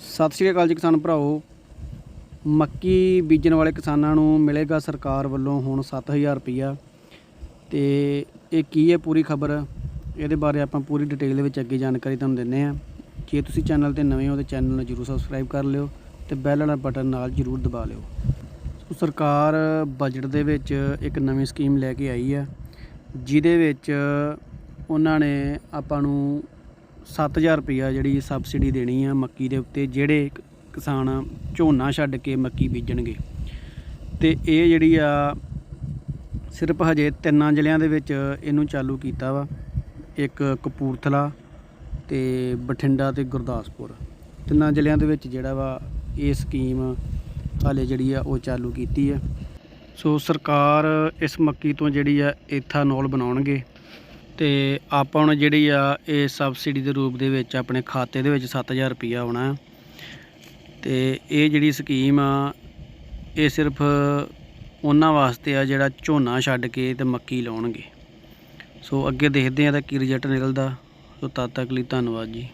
ਸਤਿ ਸ਼੍ਰੀ ਅਕਾਲ ਜੀ ਕਿਸਾਨ ਭਰਾਓ ਮੱਕੀ ਬੀਜਣ ਵਾਲੇ ਕਿਸਾਨਾਂ ਨੂੰ ਮਿਲੇਗਾ ਸਰਕਾਰ ਵੱਲੋਂ ਹੁਣ 7000 ਰੁਪਈਆ। ਤੇ ਇਹ ਕੀ ਹੈ ਪੂਰੀ ਖਬਰ? ਇਹਦੇ ਬਾਰੇ ਆਪਾਂ ਪੂਰੀ ਡਿਟੇਲ ਦੇ ਵਿੱਚ ਅੱਗੇ ਜਾਣਕਾਰੀ ਤੁਹਾਨੂੰ ਦਿੰਨੇ ਆ ਜੇ ਤੁਸੀਂ ਚੈਨਲ ਤੇ ਨਵੇਂ ਹੋ ਤਾਂ ਚੈਨਲ ਨੂੰ ਜਰੂਰ ਸਬਸਕ੍ਰਾਈਬ ਕਰ ਲਿਓ ਤੇ ਬੈਲ ਵਾਲਾ ਬਟਨ ਨਾਲ ਜਰੂਰ ਦਬਾ ਲਿਓ। ਸੋ ਸਰਕਾਰ ਬਜਟ ਦੇ ਵਿੱਚ ਇੱਕ ਨਵੀਂ ਸਕੀਮ ਲੈ ਕੇ ਆਈ ਆ ਜਿਹਦੇ ਵਿੱਚ ਉਹਨਾਂ ਨੇ ਆਪਾਂ ਨੂੰ 7000 ਰੁਪਈਆ ਜਿਹੜੀ ਸਬਸਿਡੀ ਦੇਣੀ ਆ ਮੱਕੀ ਦੇ ਉੱਤੇ, ਜਿਹੜੇ ਕਿਸਾਨ ਝੋਨਾ ਛੱਡ ਕੇ ਮੱਕੀ ਬੀਜਣਗੇ। ਤੇ ਇਹ ਜਿਹੜੀ ਆ, ਸਿਰਫ ਹਜੇ ਤਿੰਨਾਂ ਜ਼ਿਲ੍ਹਿਆਂ ਦੇ ਵਿੱਚ ਇਹਨੂੰ ਚਾਲੂ ਕੀਤਾ ਵਾ। ਇੱਕ ਕਪੂਰਥਲਾ ਤੇ ਬਠਿੰਡਾ ਤੇ ਗੁਰਦਾਸਪੁਰ। ਤਿੰਨਾਂ ਜ਼ਿਲ੍ਹਿਆਂ ਦੇ ਵਿੱਚ ਜਿਹੜਾ ਵਾ, ਇਹ ਸਕੀਮ ਹਾਲੇ ਜਿਹੜੀ ਆ ਉਹ ਚਾਲੂ ਕੀਤੀ ਆ। ਸੋ ਸਰਕਾਰ ਇਸ ਮੱਕੀ ਤੋਂ ਜਿਹੜੀ ਆ, ਏਥਾਨੋਲ ਬਣਾਉਣਗੇ। ਤੇ ਆਪਾਂ ਹੁਣ ਜਿਹੜੀ ਆ, ਇਹ ਸਬਸਿਡੀ ਦੇ ਰੂਪ ਦੇ ਵਿੱਚ ਆਪਣੇ ਖਾਤੇ ਦੇ ਵਿੱਚ 7000 ਰੁਪਈਆ ਆਉਣਾ ਹੈ ਤੇ ਇਹ ਜਿਹੜੀ ਸਕੀਮ ਆ, ਇਹ ਸਿਰਫ ਉਹਨਾਂ ਵਾਸਤੇ ਆ ਜਿਹੜਾ ਝੋਨਾ ਛੱਡ ਕੇ ਤੇ ਮੱਕੀ ਲਾਉਣਗੇ। ਸੋ ਅੱਗੇ ਦੇਖਦੇ ਆ ਤਾਂ ਕੀ ਰਿਜ਼ਲਟ ਨਿਕਲਦਾ। ਸੋ ਤਦ ਤੱਕ ਲਈ ਧੰਨਵਾਦ ਜੀ।